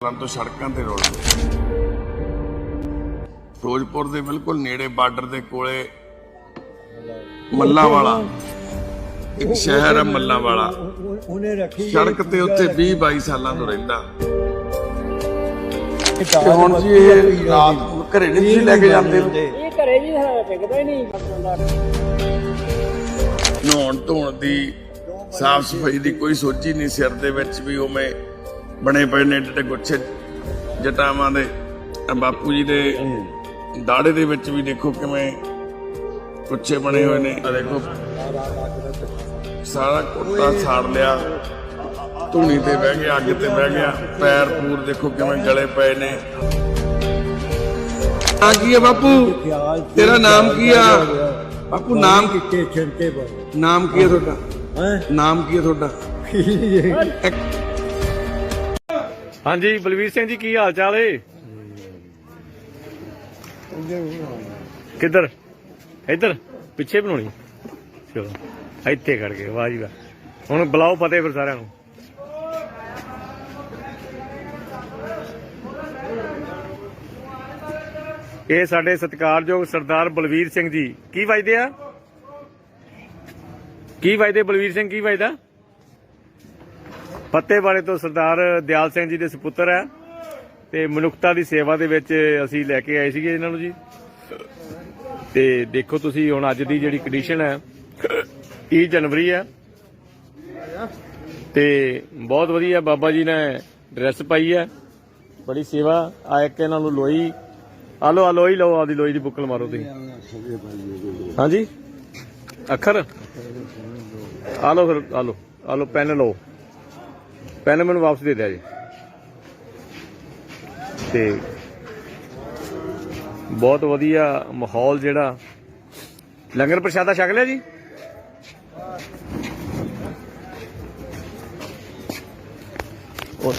ਤੋਂ ਸੜਕਾਂ ਤੇ ਰੋਲਦੇ ਫਿਰੋਜ਼ਪੁਰ ਦੇ ਬਿਲਕੁਲ ਨੇੜੇ ਬਾਰਡਰ ਦੇ ਕੋਲੇ ਮੱਲਾ ਵਾਲਾ ਇੱਕ ਸ਼ਹਿਰ ਹੈ ਮੱਲਾ ਵਾਲਾ ਉਹ- ਉਹਨੇ ਰੱਖੀ ਸੜਕ ਤੇ ਉੱਥੇ 20 22 ਸਾਲਾਂ ਤੋਂ ਰਹਿੰਦਾ। ਤੇ ਹੁਣ ਜੀ ਇਹ ਰਾਤ ਨੂੰ ਘਰੇ ਨਹੀਂ ਤੁਸੀਂ ਲੈ ਕੇ ਜਾਂਦੇ? ਇਹ ਘਰੇ ਜੀ ਟਿਕਦਾ ਹੀ ਨਹੀਂ। ਨਹਾਉਣ ਧੋਣ ਦੀ ਸਾਫ਼ ਸਫ਼ਾਈ ਦੀ ਕੋਈ ਸੋਚੀ ਨਹੀਂ ਸਿਰ ਦੇ ਵਿੱਚ ਵੀ ਉਵੇਂ ਬਣੇ ਪਏ ਨੇ ਏਡੇ ਗੁੱਛੇ ਜਟਾਵਾਂ ਦੇ। ਬਾਪੂ ਜੀ ਦੇ ਦਾੜੇ ਦੇ ਵਿੱਚ ਵੀ ਦੇਖੋ ਕਿਵੇਂ ਗੁੱਛੇ ਬਣੇ ਹੋਏ ਨੇ। ਆ ਦੇਖੋ। ਸਾਰਾ ਕੁੱਤਾ ਸਾੜ ਲਿਆ। ਧੂਣੀ ਤੇ ਬਹਿ ਗਿਆ ਅੱਗ ਤੇ ਬਹਿ ਗਿਆ। ਪੈਰ ਪੂਰ ਦੇਖੋ ਕਿਵੇਂ ਗਲੇ ਪਏ ਨੇ। ਆ ਕੀ ਹੈ ਬਾਪੂ? ਤੇਰਾ ਨਾਮ ਕੀ ਆ? ਬਾਪੂ ਨਾਮ ਕੀ? ਕਿੱਥੇ ਚੰਤੇ ਪਰ ਨਾਮ ਕੀ ਹੈ ਤੁਹਾਡਾ? ਹੈ? ਨਾਮ ਕੀ ਹੈ ਤੁਹਾਡਾ? ਹਾਂਜੀ, ਬਲਵੀਰ ਸਿੰਘ ਜੀ, ਕੀ ਹਾਲ ਚਾਲ ਏ? ਕਿੱਧਰ? ਇੱਧਰ, ਪਿੱਛੇ ਬਣਾਉਣੀ। ਚਲੋ, ਇੱਥੇ ਖੜ ਗਏ, ਵਾਹ ਜੀ ਵਾਹ। ਹੁਣ ਬੁਲਾਓ ਫਤਿਹ ਫਿਰ ਸਾਰਿਆਂ ਨੂੰ। ਇਹ ਸਾਡੇ ਸਤਿਕਾਰਯੋਗ ਸਰਦਾਰ ਬਲਵੀਰ ਸਿੰਘ ਜੀ। ਕੀ ਵਜਦੇ ਆ? ਕੀ ਵਜਦੇ ਬਲਵੀਰ ਸਿੰਘ, ਕੀ ਵਜਦਾ? ਫਤਿਹਵਾੜੇ ਤੋਂ ਸਰਦਾਰ ਦਿਆਲ ਸਿੰਘ ਜੀ ਦੇ ਸੁਪੁੱਤਰ ਹੈ ਤੇ ਮਨੁੱਖਤਾ ਦੀ ਸੇਵਾ ਦੇ ਵਿੱਚ ਅਸੀਂ ਲੈ ਕੇ ਆਏ ਸੀਗੇ ਇਹਨਾਂ ਨੂੰ ਜੀ। ਤੇ ਦੇਖੋ ਤੁਸੀਂ ਹੁਣ ਅੱਜ ਦੀ ਜਿਹੜੀ ਕੰਡੀਸ਼ਨ ਹੈ 30 ਜਨਵਰੀ ਹੈ। ਤੇ ਬਹੁਤ ਵਧੀਆ ਬਾਬਾ ਜੀ ਨੇ ਡਰੈਸ ਪਾਈ ਹੈ। ਬੜੀ ਸੇਵਾ ਆਇਕ ਇੱਕ ਇਹਨਾਂ ਨੂੰ ਲੋਈ ਆ ਲੋ ਆ ਲੋਈ ਲਓ ਆਦੀ ਲੋਈ ਦੀ ਬੁੱਕਲ ਮਾਰੋ ਤੁਸੀਂ। ਹਾਂਜੀ? ਅੱਖਰ? ਆ ਲੋ ਫਿਰ, ਆ ਲੋ ਆ ਲੋ ਪੈਨ ਲਓ। ਪੈਨ ਮੈਨੂੰ ਵਾਪਸ ਦੇ ਦਿਆ ਜੀ। ਤੇ ਬਹੁਤ ਵਧੀਆ ਮਾਹੌਲ ਜਿਹੜਾ। ਲੰਗਰ ਪ੍ਰਸ਼ਾਦਾ ਛਕ ਲਿਆ ਜੀ? ਉਹ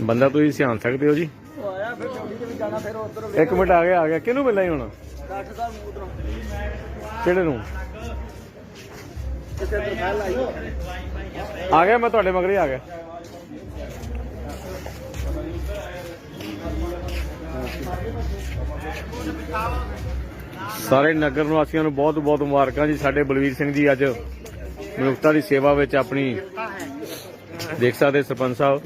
ਬੰਦਾ ਤੁਸੀਂ ਸਿਆਣ ਸਕਦੇ ਹੋ ਜੀ। ਉਹ ਆਇਆ ਫਿਰ ਚੌੜੀ ਤੇ ਵੀ ਜਾਣਾ ਫਿਰ ਉਧਰ ਇੱਕ ਮਿੰਟ ਆ ਗਿਆ ਆ ਗਿਆ। ਕਿਹਨੂੰ ਮਿਲਣਾ ਹੀ ਹੁਣ? ਡਾਕਟਰ ਸਾਹਿਬ ਨੂੰ ਉਧਰੋਂ ਕਿਹੜੇ ਨੂੰ? ਕਿਸੇ ਤੋਂ ਫੈਲ ਆਈ ਆ ਗਿਆ, ਮੈਂ ਤੁਹਾਡੇ ਮਗਰ ਹੀ ਆ ਗਿਆ। ਸਾਰੇ ਨਗਰ ਨਿਵਾਸੀਆਂ ਨੂੰ ਬਹੁਤ ਬਹੁਤ ਮੁਬਾਰਕਾਂ ਜੀ। ਸਾਡੇ ਬਲਵੀਰ ਸਿੰਘ ਜੀ ਅੱਜ ਮਨੁੱਖਤਾ ਦੀ ਸੇਵਾ ਵਿੱਚ ਆਪਣੀ ਦੇਖ ਸਕਦੇ ਸਰਪੰਚ ਸਾਹਿਬ।